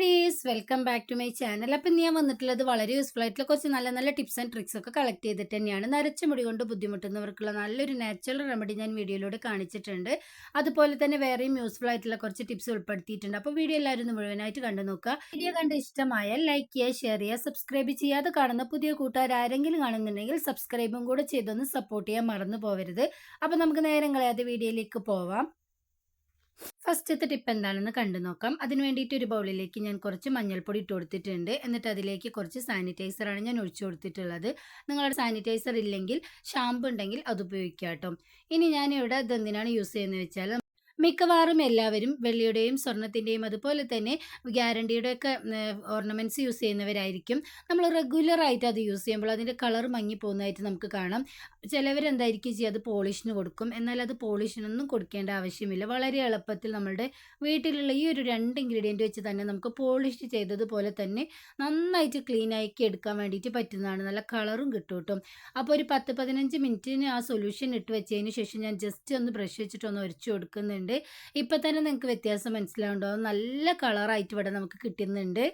ഡീസ് welcome back to my channel അപ്പം ഞാൻ വന്നിട്ടുള്ളത് വളരെ യൂസ്ഫുൾ ആയിട്ടുള്ള കുറച്ച് നല്ല നല്ല ടിപ്സ് ആൻഡ് ട്രിക്സ് ഒക്കെ കളക്ട് ചെയ്തിട്ട് തന്നെയാണ്. നരച്ച മുടി കൊണ്ട് ബുദ്ധിമുട്ടുന്നവർക്കുള്ള നല്ലൊരു നാച്ചുറൽ റെമഡി ഞാൻ വീഡിയോയിലൂടെ കാണിച്ചിട്ടുണ്ട്. അതുപോലെ തന്നെ വേറെയും യൂസ്ഫുൾ ആയിട്ടുള്ള കുറച്ച് ടിപ്സ് ഉൾപ്പെടുത്തിയിട്ടുണ്ട്. അപ്പോൾ വീഡിയോ എല്ലാവരും മുഴുവനായിട്ട് കണ്ടു നോക്കുക. വീഡിയോ കണ്ട് ഇഷ്ടമായാൽ ലൈക്ക് ചെയ്യുക ഷെയർ ചെയ്യുക സബ്സ്ക്രൈബ് ചെയ്യാതെ കാണുന്ന പുതിയ കൂട്ടുകാർ ആരെങ്കിലും കാണുന്നുണ്ടെങ്കിൽ സബ്സ്ക്രൈബും കൂടെ ചെയ്തൊന്ന് സപ്പോർട്ട് ചെയ്യാൻ മറന്നു പോകരുത് അപ്പോൾ നമുക്ക് നേരം കളയാതെ വീഡിയോയിലേക്ക് പോവാം. ഫസ്റ്റത്തെ ടിപ്പ് എന്താണെന്ന് കണ്ടു നോക്കാം. അതിന് വേണ്ടിയിട്ട് ഒരു ബൗളിലേക്ക് ഞാൻ കുറച്ച് മഞ്ഞൾപ്പൊടി ഇട്ട് കൊടുത്തിട്ടുണ്ട്. എന്നിട്ട് അതിലേക്ക് കുറച്ച് സാനിറ്റൈസറാണ് ഞാൻ ഒഴിച്ചു കൊടുത്തിട്ടുള്ളത്. നിങ്ങളുടെ സാനിറ്റൈസർ ഇല്ലെങ്കിൽ ഷാമ്പു ഉണ്ടെങ്കിൽ അത് ഉപയോഗിക്കാം കേട്ടോ ഇനി ഞാൻ ഇവിടെ ഇതെന്തിനാണ് യൂസ് ചെയ്യുന്നത് വെച്ചാൽ മിക്കവാറും എല്ലാവരും വെള്ളിയുടെയും സ്വർണത്തിന്റെയും അതുപോലെ തന്നെ ഗ്യാരണ്ടിയുടെ ഒക്കെ ഓർണമെന്റ്സ് യൂസ് ചെയ്യുന്നവരായിരിക്കും. നമ്മൾ റെഗുലറായിട്ട് അത് യൂസ് ചെയ്യുമ്പോൾ അതിന്റെ കളർ മങ്ങി പോകുന്നതായിട്ട് നമുക്ക് കാണാം. ചിലവരെന്തായിരിക്കും ചെയ്യുക അത് പോളിഷിന് കൊടുക്കും. എന്നാൽ അത് പോളിഷിനൊന്നും കൊടുക്കേണ്ട ആവശ്യമില്ല. വളരെ എളുപ്പത്തിൽ നമ്മളുടെ വീട്ടിലുള്ള ഈ ഒരു രണ്ട് ഇൻഗ്രീഡിയന്റ് വെച്ച് തന്നെ നമുക്ക് പോളിഷ് ചെയ്തതുപോലെ തന്നെ നന്നായിട്ട് ക്ലീൻ ആക്കി എടുക്കാൻ വേണ്ടിയിട്ട് പറ്റുന്നതാണ്. നല്ല കളറും കിട്ടും കേട്ടോ. അപ്പോൾ ഒരു പത്ത് പതിനഞ്ച് മിനിറ്റിന് ആ സൊല്യൂഷൻ ഇട്ട് വെച്ചതിന് ശേഷം ഞാൻ ജസ്റ്റ് ഒന്ന് ബ്രഷ് വെച്ചിട്ടൊന്ന് ഒരച്ചു കൊടുക്കുന്നുണ്ട്. ഇപ്പം തന്നെ നിങ്ങൾക്ക് വ്യത്യാസം മനസ്സിലാവുന്നുണ്ടോ നല്ല കളറായിട്ട് ഇവിടെ നമുക്ക് കിട്ടുന്നുണ്ട്.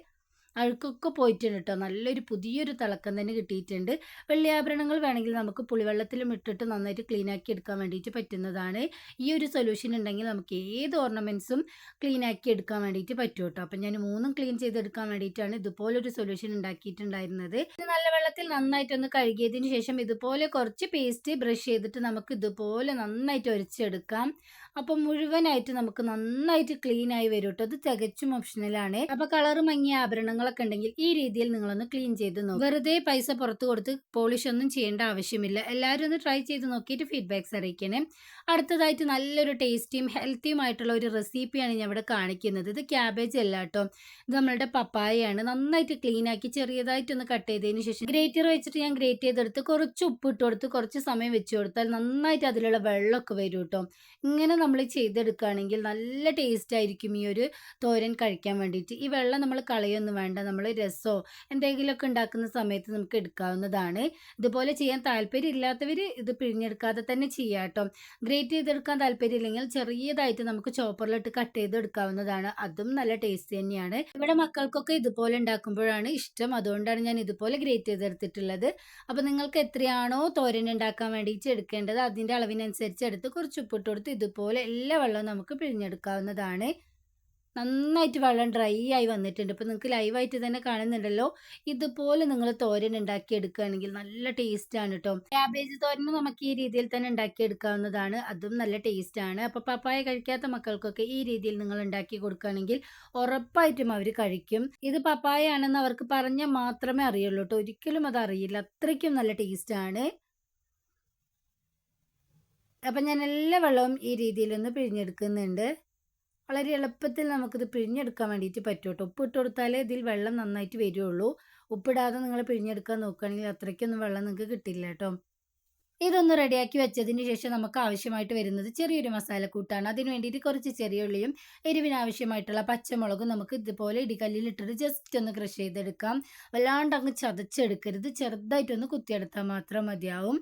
അഴുക്കൊക്കെ പോയിട്ടുണ്ട് കേട്ടോ നല്ലൊരു പുതിയൊരു തിളക്കം തന്നെ കിട്ടിയിട്ടുണ്ട്. വെള്ളിയാഭരണങ്ങൾ വേണമെങ്കിൽ നമുക്ക് പുളിവെള്ളത്തിലും ഇട്ടിട്ട് നന്നായിട്ട് ക്ലീൻ ആക്കി എടുക്കാൻ വേണ്ടിയിട്ട് പറ്റുന്നതാണ്. ഈ ഒരു സൊല്യൂഷൻ ഉണ്ടെങ്കിൽ നമുക്ക് ഏത് ഓർണമെന്റ്സും ക്ലീൻ ആക്കി എടുക്കാൻ വേണ്ടിയിട്ട് പറ്റും കേട്ടോ അപ്പം ഞാൻ മൂന്നും ക്ലീൻ ചെയ്തെടുക്കാൻ വേണ്ടിയിട്ടാണ് ഇതുപോലൊരു സൊല്യൂഷൻ ഉണ്ടാക്കിയിട്ടുണ്ടായിരുന്നത്. നല്ല വെള്ളത്തിൽ നന്നായിട്ടൊന്ന് കഴുകിയതിന് ശേഷം ഇതുപോലെ കുറച്ച് പേസ്റ്റ് ബ്രഷ് ചെയ്തിട്ട് നമുക്ക് ഇതുപോലെ നന്നായിട്ട് ഒരച്ചെടുക്കാം. അപ്പം മുഴുവനായിട്ട് നമുക്ക് നന്നായിട്ട് ക്ലീൻ ആയി വരും കേട്ടോ അത് തികച്ചും ഓപ്ഷണലാണ് അപ്പോൾ കളർ മങ്ങിയ ആഭരണങ്ങളൊക്കെ ഉണ്ടെങ്കിൽ ഈ രീതിയിൽ നിങ്ങളൊന്ന് ക്ലീൻ ചെയ്ത് നോക്കും. വെറുതെ പൈസ പുറത്ത് കൊടുത്ത് പോളിഷ് ഒന്നും ചെയ്യേണ്ട ആവശ്യമില്ല. എല്ലാവരും ഒന്ന് ട്രൈ ചെയ്ത് നോക്കിയിട്ട് ഫീഡ്ബാക്ക്സ് അറിയിക്കണേ. അടുത്തതായിട്ട് നല്ലൊരു ടേസ്റ്റിയും ഹെൽത്തിയും ആയിട്ടുള്ള ഒരു റെസിപ്പിയാണ് ഞാൻ ഇവിടെ കാണിക്കുന്നത്. ഇത് ക്യാബേജ് അല്ല കേട്ടോ. ഇത് നമ്മളുടെ പപ്പായയാണ്. നന്നായിട്ട് ക്ലീൻ ആക്കി ചെറിയതായിട്ടൊന്ന് കട്ട് ചെയ്തതിന് ശേഷം ഗ്രേറ്റർ വെച്ചിട്ട് ഞാൻ ഗ്രേറ്റ് ചെയ്തെടുത്ത് കുറച്ച് ഉപ്പിട്ട് കൊടുത്ത് കുറച്ച് സമയം വെച്ച് കൊടുത്താൽ നന്നായിട്ട് അതിലുള്ള വെള്ളമൊക്കെ വരും കേട്ടോ. ഇങ്ങനെ നമ്മൾ ചെയ്തെടുക്കുകയാണെങ്കിൽ നല്ല ടേസ്റ്റ് ആയിരിക്കും ഈ ഒരു തോരൻ കഴിക്കാൻ വേണ്ടിയിട്ട്. ഈ വെള്ളം നമ്മൾ കളയൊന്നും വേണ്ട നമ്മൾ രസമോ എന്തെങ്കിലുമൊക്കെ ഉണ്ടാക്കുന്ന സമയത്ത് നമുക്ക് എടുക്കാവുന്നതാണ്. ഇതുപോലെ ചെയ്യാൻ താല്പര്യം ഇല്ലാത്തവർ ഇത് പിഴിഞ്ഞെടുക്കാതെ തന്നെ ചെയ്യാം കേട്ടോ. ഗ്രേറ്റ് ചെയ്തെടുക്കാൻ താല്പര്യം ഇല്ലെങ്കിൽ ചെറിയതായിട്ട് നമുക്ക് ചോപ്പറിലിട്ട് കട്ട് ചെയ്തെടുക്കാവുന്നതാണ്. അതും നല്ല ടേസ്റ്റ് തന്നെയാണ്. ഇവിടെ മക്കൾക്കൊക്കെ ഇതുപോലെ ഉണ്ടാക്കുമ്പോഴാണ് ഇഷ്ടം. അതുകൊണ്ടാണ് ഞാൻ ഇതുപോലെ ഗ്രേറ്റ് ചെയ്തെടുത്തിട്ടുള്ളത്. അപ്പോൾ നിങ്ങൾക്ക് എത്രയാണോ തോരൻ ഉണ്ടാക്കാൻ വേണ്ടിയിട്ട് എടുക്കേണ്ടത് അതിന്റെ അളവിനനുസരിച്ച് എടുത്ത് കുറച്ച് ഉപ്പിട്ട് കൊടുത്ത് ഇതുപോലെ എല്ലാ വെള്ളവും നമുക്ക് പിഴിഞ്ഞെടുക്കാവുന്നതാണ്. നന്നായിട്ട് വെള്ളം ഡ്രൈ ആയി വന്നിട്ടുണ്ട്. ഇപ്പം നിങ്ങൾക്ക് ലൈവായിട്ട് തന്നെ കാണുന്നുണ്ടല്ലോ. ഇതുപോലെ നിങ്ങൾ തോരൻ ഉണ്ടാക്കി എടുക്കുകയാണെങ്കിൽ നല്ല ടേസ്റ്റാണ് കേട്ടോ ക്യാബേജ് തോരൻ നമുക്ക് ഈ രീതിയിൽ തന്നെ ഉണ്ടാക്കി എടുക്കാവുന്നതാണ് അതും നല്ല ടേസ്റ്റാണ് അപ്പോൾ പപ്പായ കഴിക്കാത്ത മക്കൾക്കൊക്കെ ഈ രീതിയിൽ നിങ്ങൾ ഉണ്ടാക്കി കൊടുക്കുകയാണെങ്കിൽ ഉറപ്പായിട്ടും അവർ കഴിക്കും. ഇത് പപ്പായ ആണെന്ന് അവർക്ക് പറഞ്ഞാൽ മാത്രമേ അറിയുള്ളൂ കേട്ടോ ഒരിക്കലും അത് അറിയില്ല. അത്രയ്ക്കും നല്ല ടേസ്റ്റാണ് അപ്പം ഞാൻ എല്ലാ വെള്ളവും ഈ രീതിയിലൊന്ന് പിഴിഞ്ഞെടുക്കുന്നുണ്ട്. വളരെ എളുപ്പത്തിൽ നമുക്കിത് പിഴിഞ്ഞെടുക്കാൻ വേണ്ടിയിട്ട് പറ്റും കേട്ടോ. ഉപ്പ് ഇട്ട് കൊടുത്താലേ ഇതിൽ വെള്ളം നന്നായിട്ട് വരുള്ളൂ. ഉപ്പിടാതെ നിങ്ങൾ പിഴിഞ്ഞെടുക്കാൻ നോക്കുകയാണെങ്കിൽ അത്രയ്ക്കൊന്നും വെള്ളം നിങ്ങൾക്ക് കിട്ടില്ല കേട്ടോ. ഇതൊന്ന് റെഡിയാക്കി വെച്ചതിന് ശേഷം നമുക്ക് ആവശ്യമായിട്ട് വരുന്നത് ചെറിയൊരു മസാലക്കൂട്ടാണ്. അതിന് വേണ്ടിയിട്ട് കുറച്ച് ചെറിയ ഉള്ളിയും എരിവിനാവശ്യമായിട്ടുള്ള പച്ചമുളകും നമുക്ക് ഇതുപോലെ ഇടികല്ലിൽ ഇട്ടിട്ട് ജസ്റ്റ് ഒന്ന് ക്രഷ് ചെയ്തെടുക്കാം. വല്ലാണ്ട് അങ്ങ് ചതച്ചെടുക്കരുത്. ചെറുതായിട്ടൊന്ന് കുത്തിയെടുത്താൽ മാത്രം മതിയാവും.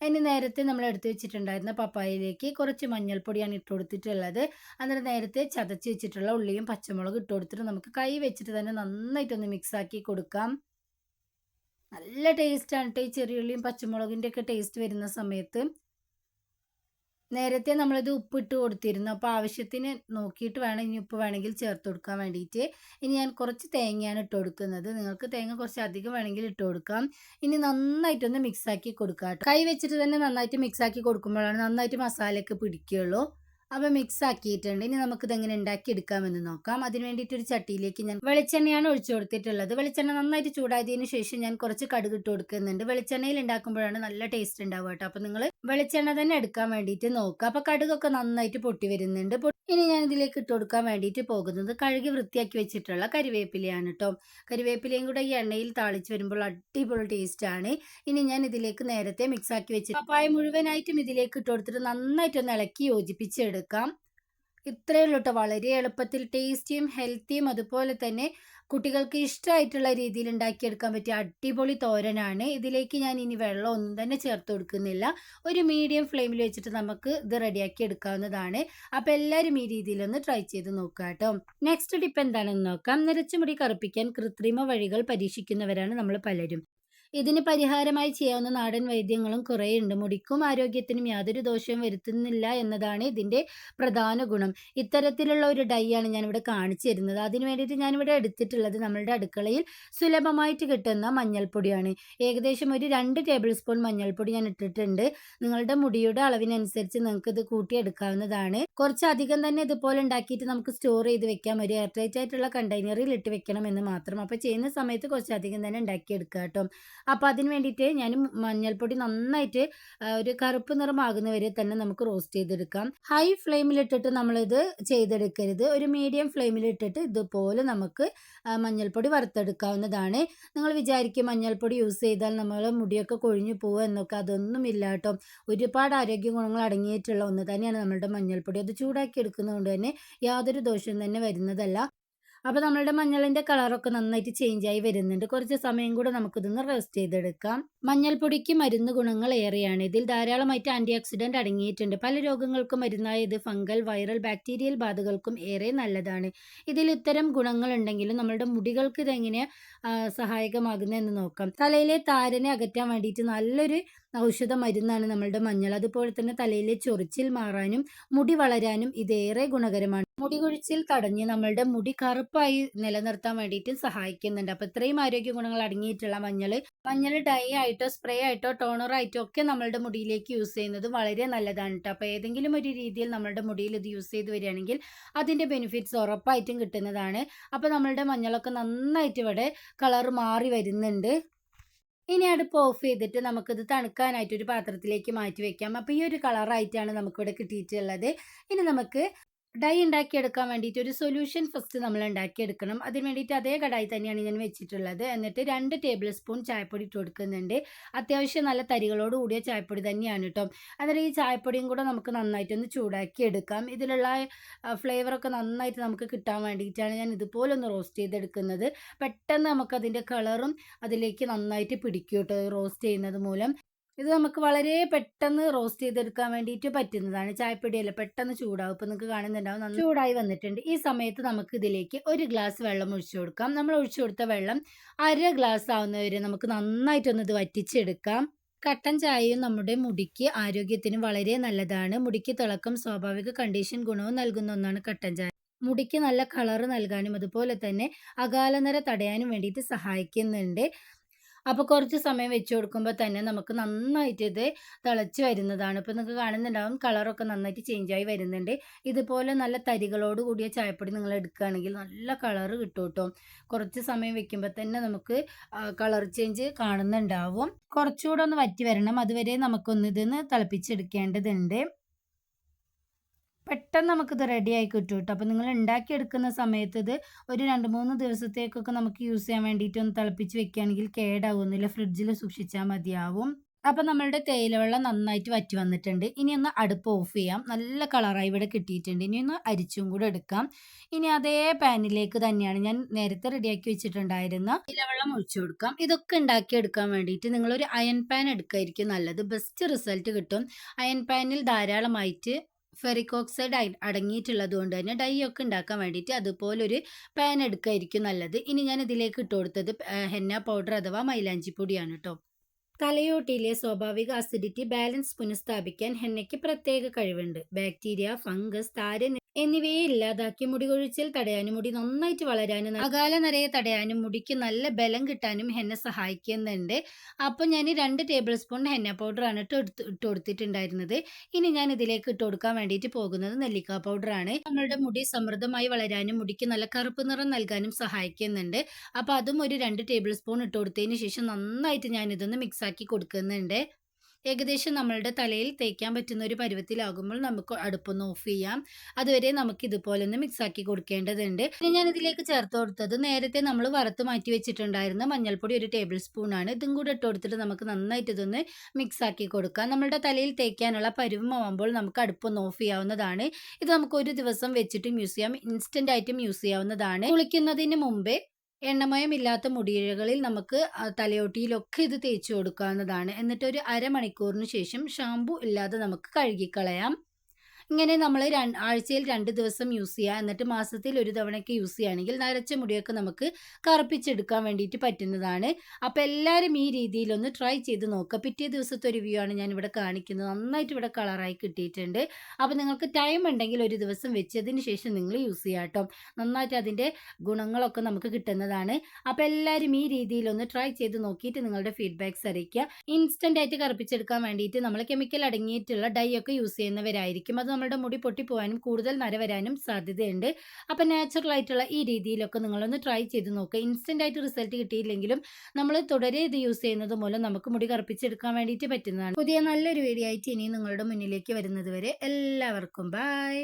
അതിന് നേരത്തെ നമ്മൾ എടുത്തു വെച്ചിട്ടുണ്ടായിരുന്ന പപ്പായയിലേക്ക് കുറച്ച് മഞ്ഞൾപ്പൊടിയാണ് ഇട്ട് കൊടുത്തിട്ടുള്ളത്. അന്നേരം നേരത്തെ ചതച്ച് വെച്ചിട്ടുള്ള ഉള്ളിയും പച്ചമുളകും ഇട്ട് കൊടുത്തിട്ട് നമുക്ക് കൈ വെച്ചിട്ട് തന്നെ നന്നായിട്ടൊന്ന് മിക്സാക്കി കൊടുക്കാം. നല്ല ടേസ്റ്റാണ് കേട്ടോ ഈ ചെറിയുള്ളിയും പച്ചമുളകിന്റെ ഒക്കെ ടേസ്റ്റ് വരുന്ന സമയത്ത്. നേരത്തെ നമ്മളിത് ഉപ്പിട്ട് കൊടുത്തിരുന്നു. അപ്പോൾ ആവശ്യത്തിന് നോക്കിയിട്ട് വേണം ഇനി ഉപ്പ് വേണമെങ്കിൽ ചേർത്ത് കൊടുക്കാൻ വേണ്ടിയിട്ട്. ഇനി ഞാൻ കുറച്ച് തേങ്ങയാണ് ഇട്ട് കൊടുക്കുന്നത്. നിങ്ങൾക്ക് തേങ്ങ കുറച്ച് അധികം വേണമെങ്കിൽ ഇട്ട് കൊടുക്കാം. ഇനി നന്നായിട്ടൊന്ന് മിക്സാക്കി കൊടുക്കാം കൈ വെച്ചിട്ട് തന്നെ നന്നായിട്ട് മിക്സാക്കി കൊടുക്കുമ്പോഴാണ് നന്നായിട്ട് മസാലയൊക്കെ പിടിക്കുകയുള്ളൂ. അപ്പോൾ മിക്സ് ആക്കിയിട്ടുണ്ട്. ഇനി നമുക്കിത് എങ്ങനെ ഉണ്ടാക്കി എടുക്കാമെന്ന് നോക്കാം. അതിന് വേണ്ടിയിട്ട് ഒരു ചട്ടിയിലേക്ക് ഞാൻ വെളിച്ചെണ്ണയാണ് ഒഴിച്ചു കൊടുത്തിട്ടുള്ളത്. വെളിച്ചെണ്ണ നന്നായിട്ട് ചൂടായതിനു ശേഷം ഞാൻ കുറച്ച് കടുക് ഇട്ട് കൊടുക്കുന്നുണ്ട്. വെളിച്ചെണ്ണയിൽ ഉണ്ടാക്കുമ്പോഴാണ് നല്ല ടേസ്റ്റ് ഉണ്ടാവുക കേട്ടോ. അപ്പോൾ നിങ്ങൾ വെളിച്ചെണ്ണ തന്നെ എടുക്കാൻ വേണ്ടിയിട്ട് നോക്കുക. അപ്പോൾ കടുകൊക്കെ നന്നായിട്ട് പൊട്ടി വരുന്നുണ്ട്. ഇനി ഞാൻ ഇതിലേക്ക് ഇട്ട് കൊടുക്കാൻ വേണ്ടിയിട്ട് പോകുന്നത് കഴുകി വൃത്തിയാക്കി വെച്ചിട്ടുള്ള കരിവേപ്പിലയാണ് കേട്ടോ കരിവേപ്പിലയും കൂടെ ഈ എണ്ണയിൽ താളിച്ച് വരുമ്പോൾ അടിപൊളി ടേസ്റ്റ് ആണ്. ഇനി ഞാൻ ഇതിലേക്ക് നേരത്തെ മിക്സ് ആക്കി വെച്ച് പപ്പായ മുഴുവനായിട്ടും ഇതിലേക്ക് ഇട്ട് കൊടുത്തിട്ട് നന്നായിട്ടൊന്ന് ഇളക്കി യോജിപ്പിച്ചെടുക്കാം. ഇത്രയേ ഉള്ളൂ. വളരെ എളുപ്പത്തിൽ ടേസ്റ്റിയും ഹെൽത്തിയും അതുപോലെ തന്നെ കുട്ടികൾക്ക് ഇഷ്ടമായിട്ടുള്ള രീതിയിൽ ഉണ്ടാക്കിയെടുക്കാൻ പറ്റിയ അടിപൊളി തോരനാണ്. ഇതിലേക്ക് ഞാൻ ഇനി വെള്ളം ഒന്നും തന്നെ ചേർത്ത് കൊടുക്കുന്നില്ല. ഒരു മീഡിയം ഫ്ലെയിമിൽ വെച്ചിട്ട് നമുക്ക് ഇത് റെഡിയാക്കി എടുക്കാവുന്നതാണ്. അപ്പോൾ എല്ലാവരും ഈ രീതിയിലൊന്ന് ട്രൈ ചെയ്ത് നോക്കുക കേട്ടോ നെക്സ്റ്റ് ടിപ്പ് എന്താണെന്ന് നോക്കാം. നിരച്ചുമുടി മുടി കറുപ്പിക്കാൻ കൃത്രിമ വഴികൾ പരീക്ഷിക്കുന്നവരാണ് നമ്മൾ പലരും. ഇതിന് പരിഹാരമായി ചെയ്യാവുന്ന നാടൻ വൈദ്യങ്ങളും കുറേയുണ്ട്. മുടിക്കും ആരോഗ്യത്തിനും യാതൊരു ദോഷവും വരുത്തുന്നില്ല എന്നതാണ് ഇതിന്റെ പ്രധാന ഗുണം. ഇത്തരത്തിലുള്ള ഒരു ഡൈ ആണ് ഞാനിവിടെ കാണിച്ചു തരുന്നത്. അതിന് വേണ്ടിയിട്ട് ഞാനിവിടെ എടുത്തിട്ടുള്ളത് നമ്മളുടെ അടുക്കളയിൽ സുലഭമായിട്ട് കിട്ടുന്ന മഞ്ഞൾപ്പൊടിയാണ്. ഏകദേശം ഒരു രണ്ട് ടേബിൾ സ്പൂൺ മഞ്ഞൾപ്പൊടി ഞാൻ ഇട്ടിട്ടുണ്ട്. നിങ്ങളുടെ മുടിയുടെ അളവിനനുസരിച്ച് നിങ്ങൾക്ക് ഇത് കൂട്ടിയെടുക്കാവുന്നതാണ്. കുറച്ചധികം തന്നെ ഇതുപോലെ ഉണ്ടാക്കിയിട്ട് നമുക്ക് സ്റ്റോർ ചെയ്ത് വെക്കാം. ഒരു എയർടൈറ്റ് ആയിട്ടുള്ള കണ്ടെയ്നറിൽ ഇട്ട് വെക്കണം എന്ന് മാത്രം. അപ്പോൾ ചെയ്യുന്ന സമയത്ത് കുറച്ചധികം തന്നെ ഉണ്ടാക്കിയെടുക്കുക ട്ടോ. അപ്പോൾ അതിന് വേണ്ടിയിട്ട് ഞാൻ മഞ്ഞൾപ്പൊടി നന്നായിട്ട് ഒരു കറുപ്പ് നിറമാകുന്ന വരെ തന്നെ നമുക്ക് റോസ്റ്റ് ചെയ്തെടുക്കാം. ഹൈ ഫ്ലെയിമിലിട്ടിട്ട് നമ്മളിത് ചെയ്തെടുക്കരുത്. ഒരു മീഡിയം ഫ്ലെയിമിലിട്ടിട്ട് ഇതുപോലെ നമുക്ക് മഞ്ഞൾപ്പൊടി വറുത്തെടുക്കാവുന്നതാണ്. നിങ്ങൾ വിചാരിക്കും മഞ്ഞൾപ്പൊടി യൂസ് ചെയ്താൽ നമ്മൾ മുടിയൊക്കെ കൊഴിഞ്ഞു പോകുക എന്നൊക്കെ. അതൊന്നും ഇല്ല കേട്ടോ ഒരുപാട് ആരോഗ്യ ഗുണങ്ങൾ അടങ്ങിയിട്ടുള്ള ഒന്ന് തന്നെയാണ് നമ്മളുടെ മഞ്ഞൾപ്പൊടി. അത് ചൂടാക്കി എടുക്കുന്നതുകൊണ്ട് തന്നെ യാതൊരു ദോഷവും തന്നെ വരുന്നതല്ല. അപ്പോൾ നമ്മളുടെ മഞ്ഞളിന്റെ കളറൊക്കെ നന്നായിട്ട് ചേഞ്ച് ആയി വരുന്നുണ്ട്. കുറച്ച് സമയം കൂടെ നമുക്കിതൊന്ന് റെസ്റ്റ് ചെയ്തെടുക്കാം. മഞ്ഞൾപ്പൊടിക്ക് മരുന്ന് ഗുണങ്ങൾ ഏറെയാണ്. ഇതിൽ ധാരാളമായിട്ട് ആന്റി ഓക്സിഡന്റ് അടങ്ങിയിട്ടുണ്ട്. പല രോഗങ്ങൾക്കും മരുന്നായ ഇത് ഫംഗൽ, വൈറൽ, ബാക്ടീരിയൽ ബാധകൾക്കും ഏറെ നല്ലതാണ്. ഇതിൽ ഇത്തരം ഗുണങ്ങൾ ഉണ്ടെങ്കിലും നമ്മളുടെ മുടികൾക്ക് ഇതെങ്ങനെ സഹായകമാകുന്ന സഹായകമാകുന്നതെന്ന് നോക്കാം. തലയിലെ താരനെ അകറ്റാൻ വേണ്ടിയിട്ട് നല്ലൊരു ഔഷധ മരുന്നാണ് നമ്മളുടെ മഞ്ഞൾ. അതുപോലെ തന്നെ തലയിലെ ചൊറിച്ചിൽ മാറാനും മുടി വളരാനും ഇതേറെ ഗുണകരമാണ്. മുടി കൊഴിച്ചിൽ തടഞ്ഞ് നമ്മളുടെ മുടി കറുപ്പായി നിലനിർത്താൻ വേണ്ടിയിട്ട് സഹായിക്കുന്നുണ്ട്. അപ്പോൾ ഇത്രയും ആരോഗ്യ ഗുണങ്ങൾ അടങ്ങിയിട്ടുള്ള മഞ്ഞൾ, മഞ്ഞൾ ഡൈ ആയിട്ടോ സ്പ്രേ ആയിട്ടോ ടോണർ ആയിട്ടോ ഒക്കെ നമ്മളുടെ മുടിയിലേക്ക് യൂസ് ചെയ്യുന്നത് വളരെ നല്ലതാണ് കേട്ടോ അപ്പോൾ ഏതെങ്കിലും ഒരു രീതിയിൽ നമ്മളുടെ മുടിയിൽ ഇത് യൂസ് ചെയ്ത് വരികയാണെങ്കിൽ അതിന്റെ ബെനിഫിറ്റ്സ് ഉറപ്പായിട്ടും കിട്ടുന്നതാണ്. അപ്പോൾ നമ്മളുടെ മഞ്ഞളൊക്കെ നന്നായിട്ട് ഇവിടെ കളർ മാറി വരുന്നുണ്ട്. ഇനി അടുപ്പ് ഓഫ് ചെയ്തിട്ട് നമുക്കിത് തണുക്കാനായിട്ട് ഒരു പാത്രത്തിലേക്ക് മാറ്റി വെക്കാം. അപ്പോൾ ഈ ഒരു കളറായിട്ടാണ് നമുക്കിവിടെ കിട്ടിയിട്ടുള്ളത്. ഇനി നമുക്ക് ഡൈ ഉണ്ടാക്കിയെടുക്കാൻ വേണ്ടിയിട്ട് ഒരു സൊല്യൂഷൻ ഫസ്റ്റ് നമ്മൾ ഉണ്ടാക്കിയെടുക്കണം. അതിന് വേണ്ടിയിട്ട് അതേ കടായി തന്നെയാണ് ഞാൻ വെച്ചിട്ടുള്ളത്. എന്നിട്ട് രണ്ട് ടേബിൾ സ്പൂൺ ചായപ്പൊടി ഇട്ട് കൊടുക്കുന്നുണ്ട്. അത്യാവശ്യം നല്ല തരികളോട് കൂടിയ ചായപ്പൊടി തന്നെയാണ് കേട്ടോ അന്നേരം ഈ ചായപ്പൊടിയും കൂടെ നമുക്ക് നന്നായിട്ടൊന്ന് ചൂടാക്കി എടുക്കാം. ഇതിലുള്ള ഫ്ലേവറൊക്കെ നന്നായിട്ട് നമുക്ക് കിട്ടാൻ വേണ്ടിയിട്ടാണ് ഞാൻ ഇതുപോലെ ഒന്ന് റോസ്റ്റ് ചെയ്തെടുക്കുന്നത്. പെട്ടെന്ന് നമുക്കതിന്റെ കളറും അതിലേക്ക് നന്നായിട്ട് പിടിക്കും കേട്ടോ റോസ്റ്റ് ചെയ്യുന്നത് മൂലം. ഇത് നമുക്ക് വളരെ പെട്ടെന്ന് റോസ്റ്റ് ചെയ്തെടുക്കാൻ വേണ്ടിയിട്ട് പറ്റുന്നതാണ്. ചായപ്പൊടിയല്ല പെട്ടെന്ന് ചൂടാവും. ഇപ്പം നിങ്ങൾക്ക് കാണുന്നുണ്ടാവും നന്നായി ചൂടായി വന്നിട്ടുണ്ട്. ഈ സമയത്ത് നമുക്ക് ഇതിലേക്ക് ഒരു ഗ്ലാസ് വെള്ളം ഒഴിച്ചു കൊടുക്കാം. നമ്മൾ ഒഴിച്ചു കൊടുത്ത വെള്ളം അര ഗ്ലാസ് ആവുന്നവരെ നമുക്ക് നന്നായിട്ടൊന്ന് ഇത് വറ്റിച്ചെടുക്കാം. കട്ടൻ ചായയും നമ്മുടെ മുടിക്ക് ആരോഗ്യത്തിന് വളരെ നല്ലതാണ്. മുടിക്ക് തിളക്കം, സ്വാഭാവിക കണ്ടീഷൻ ഗുണവും നൽകുന്ന ഒന്നാണ് കട്ടൻ ചായ. മുടിക്ക് നല്ല കളർ നൽകാനും അതുപോലെ തന്നെ അകാലനര തടയാനും വേണ്ടിയിട്ട് സഹായിക്കുന്നുണ്ട്. അപ്പോൾ കുറച്ച് സമയം വെച്ച് കൊടുക്കുമ്പോൾ തന്നെ നമുക്ക് നന്നായിട്ട് ഇത് തിളച്ച് വരുന്നതാണ്. ഇപ്പോൾ നിങ്ങൾക്ക് കാണുന്നുണ്ടാവും കളറൊക്കെ നന്നായിട്ട് ചേഞ്ച് ആയി വരുന്നുണ്ട്. ഇതുപോലെ നല്ല തരികളോട് കൂടിയ ചായപ്പൊടി നിങ്ങൾ എടുക്കുകയാണെങ്കിൽ നല്ല കളർ കിട്ടും കേട്ടോ കുറച്ച് സമയം വെക്കുമ്പോൾ തന്നെ നമുക്ക് കളർ ചേഞ്ച് കാണുന്നുണ്ടാവും. കുറച്ചുകൂടെ ഒന്ന് വറ്റി വരണം. അതുവരെ നമുക്കൊന്ന് ഇതിന്ന് തിളപ്പിച്ചെടുക്കേണ്ടതുണ്ട്. പെട്ടെന്ന് നമുക്കിത് റെഡിയായി കിട്ടും കേട്ടോ അപ്പോൾ നിങ്ങൾ ഉണ്ടാക്കിയെടുക്കുന്ന സമയത്ത് ഇത് ഒരു 2, 3 ദിവസത്തേക്കൊക്കെ നമുക്ക് യൂസ് ചെയ്യാൻ വേണ്ടിയിട്ട് ഒന്ന് തിളപ്പിച്ച് വെക്കുകയാണെങ്കിൽ കേടാവുന്നില്ല ഫ്രിഡ്ജിൽ സൂക്ഷിച്ചാൽ മതിയാവും. അപ്പം നമ്മളുടെ തേയിലവെള്ളം നന്നായിട്ട് വറ്റി വന്നിട്ടുണ്ട്. ഇനി ഒന്ന് അടുപ്പ് ഓഫ് ചെയ്യാം. നല്ല കളറായി ഇവിടെ കിട്ടിയിട്ടുണ്ട്. ഇനി ഒന്ന് അരിച്ചും കൂടെ എടുക്കാം. ഇനി അതേ പാനിലേക്ക് തന്നെയാണ് ഞാൻ നേരത്തെ റെഡിയാക്കി വെച്ചിട്ടുണ്ടായിരുന്ന തേയിലവെള്ളം ഒഴിച്ചു കൊടുക്കാം. ഇതൊക്കെ ഉണ്ടാക്കിയെടുക്കാൻ വേണ്ടിയിട്ട് നിങ്ങളൊരു അയൺ പാൻ എടുക്കുകയായിരിക്കും നല്ലത്. ബെസ്റ്റ് റിസൾട്ട് കിട്ടും. അയൺ പാനിൽ ധാരാളമായിട്ട് ഫെറിക് ഓക്സൈഡ് അടങ്ങിയിട്ടുള്ളത് കൊണ്ട് തന്നെ ഡൈ ഒക്കെ ഉണ്ടാക്കാൻ വേണ്ടിയിട്ട് അതുപോലൊരു പാൻ എടുക്കുകയായിരിക്കും നല്ലത്. ഇനി ഞാൻ ഇതിലേക്ക് ഇട്ട് കൊടുത്തത് ഹെന്ന പൗഡർ അഥവാ മൈലാഞ്ചി പൊടിയാണ് ട്ടോ. തലയോട്ടിയിലെ സ്വാഭാവിക അസിഡിറ്റി ബാലൻസ് പുനഃസ്ഥാപിക്കാൻ ഹെന്നയ്ക്ക് പ്രത്യേക കഴിവുണ്ട്. ബാക്ടീരിയ, ഫംഗസ്, താര എന്നിവയെ ഇല്ലാതാക്കി മുടി കൊഴിച്ചിൽ തടയാനും മുടി നന്നായിട്ട് വളരാനും അകാല നിറയെ തടയാനും മുടിക്ക് നല്ല ബലം കിട്ടാനും ഹെന്ന സഹായിക്കുന്നുണ്ട്. അപ്പോൾ ഞാൻ രണ്ട് ടേബിൾ സ്പൂൺ ഹെന്ന പൗഡറാണ് ഇട്ട് എടുത്ത് ഇട്ട് കൊടുത്തിട്ടുണ്ടായിരുന്നത്. ഇനി ഞാൻ ഇതിലേക്ക് ഇട്ട് കൊടുക്കാൻ വേണ്ടിയിട്ട് പോകുന്നത് നെല്ലിക്ക പൗഡറാണ്. നമ്മളുടെ മുടി സമൃദ്ധമായി വളരാനും മുടിക്ക് നല്ല കറുപ്പ് നിറം നൽകാനും സഹായിക്കുന്നുണ്ട്. അപ്പോൾ അതും ഒരു രണ്ട് ടേബിൾ സ്പൂൺ ഇട്ട് കൊടുത്തതിന് ശേഷം നന്നായിട്ട് ഞാൻ ഇതൊന്ന് മിക്സ് ആക്കി കൊടുക്കുന്നുണ്ട്. ഏകദേശം നമ്മളുടെ തലയിൽ തേക്കാൻ പറ്റുന്ന ഒരു പരുവത്തിലാകുമ്പോൾ നമുക്ക് അടുപ്പൊന്ന് ഓഫ് ചെയ്യാം. അതുവരെ നമുക്ക് ഇതുപോലെ ഒന്ന് മിക്സ് ആക്കി കൊടുക്കേണ്ടതുണ്ട്. പിന്നെ ഞാൻ ഇതിലേക്ക് ചേർത്ത് കൊടുത്തത് നേരത്തെ നമ്മൾ വറുത്ത് മാറ്റി വെച്ചിട്ടുണ്ടായിരുന്ന മഞ്ഞൾപ്പൊടി ഒരു ടേബിൾ സ്പൂൺ ആണ്. ഇതും കൂടെ ഇട്ട് കൊടുത്തിട്ട് നമുക്ക് നന്നായിട്ട് ഇതൊന്ന് മിക്സ് ആക്കി കൊടുക്കാം. നമ്മളുടെ തലയിൽ തേക്കാനുള്ള പരുവമാകുമ്പോൾ നമുക്ക് അടുപ്പൊന്ന് ഓഫ് ചെയ്യാവുന്നതാണ്. ഇത് നമുക്ക് ഒരു ദിവസം വെച്ചിട്ടും യൂസ് ചെയ്യാം. ഇൻസ്റ്റന്റ് ആയിട്ടും യൂസ് ചെയ്യാവുന്നതാണ്. കുളിക്കുന്നതിന് മുമ്പേ എണ്ണമയമില്ലാത്ത മുടിയിഴകളിൽ നമുക്ക് തലയോട്ടിയിലൊക്കെ ഇത് തേച്ച് കൊടുക്കാവുന്നതാണ്. എന്നിട്ട് ഒരു അരമണിക്കൂറിന് ശേഷം ഷാമ്പു ഇല്ലാതെ നമുക്ക് കഴുകിക്കളയാം. ഇങ്ങനെ നമ്മൾ ആഴ്ചയിൽ രണ്ട് ദിവസം യൂസ് ചെയ്യുക എന്നിട്ട് മാസത്തിൽ ഒരു തവണയൊക്കെ യൂസ് ചെയ്യുകയാണെങ്കിൽ നരച്ച മുടിയൊക്കെ നമുക്ക് കറുപ്പിച്ചെടുക്കാൻ വേണ്ടിയിട്ട് പറ്റുന്നതാണ്. അപ്പോൾ എല്ലാവരും ഈ രീതിയിലൊന്ന് ട്രൈ ചെയ്ത് നോക്കുക. പിറ്റേ ദിവസത്തെ ഒരു വ്യൂ ആണ് ഞാൻ ഇവിടെ കാണിക്കുന്നത്. നന്നായിട്ട് ഇവിടെ കളറായി കിട്ടിയിട്ടുണ്ട്. അപ്പോൾ നിങ്ങൾക്ക് ടൈം ഉണ്ടെങ്കിൽ ഒരു ദിവസം വെച്ചതിന് ശേഷം നിങ്ങൾ യൂസ് ചെയ്യുക കേട്ടോ. നന്നായിട്ട് അതിന്റെ ഗുണങ്ങളൊക്കെ നമുക്ക് കിട്ടുന്നതാണ്. അപ്പോൾ എല്ലാവരും ഈ രീതിയിലൊന്ന് ട്രൈ ചെയ്ത് നോക്കിയിട്ട് നിങ്ങളുടെ ഫീഡ്ബാക്ക്സ് അറിയിക്കുക. ഇൻസ്റ്റന്റ് ആയിട്ട് കറുപ്പിച്ചെടുക്കാൻ വേണ്ടിയിട്ട് നമ്മൾ കെമിക്കൽ അടങ്ങിയിട്ടുള്ള ഡൈ ഒക്കെ യൂസ് ചെയ്യുന്നവരായിരിക്കും. അത് നമ്മുടെ മുടി പൊട്ടിപ്പോവാനും കൂടുതൽ നര വരാനും സാധ്യതയുണ്ട്. അപ്പം നാച്ചുറൽ ആയിട്ടുള്ള ഈ രീതിയിലൊക്കെ നിങ്ങളൊന്ന് ട്രൈ ചെയ്ത് നോക്കുക ഇൻസ്റ്റന്റ് ആയിട്ട് റിസൾട്ട് കിട്ടിയില്ലെങ്കിലും നമ്മൾ തുടരെ ഇത് യൂസ് ചെയ്യുന്നത് മൂലം നമുക്ക് മുടി കറുപ്പിച്ചെടുക്കാൻ വേണ്ടിയിട്ട് പറ്റുന്നതാണ്. പുതിയ നല്ലൊരു വീഡിയോ ആയിട്ട് ഇനി നിങ്ങളുടെ മുന്നിലേക്ക് വരുന്നത് വരെ എല്ലാവർക്കും ബൈ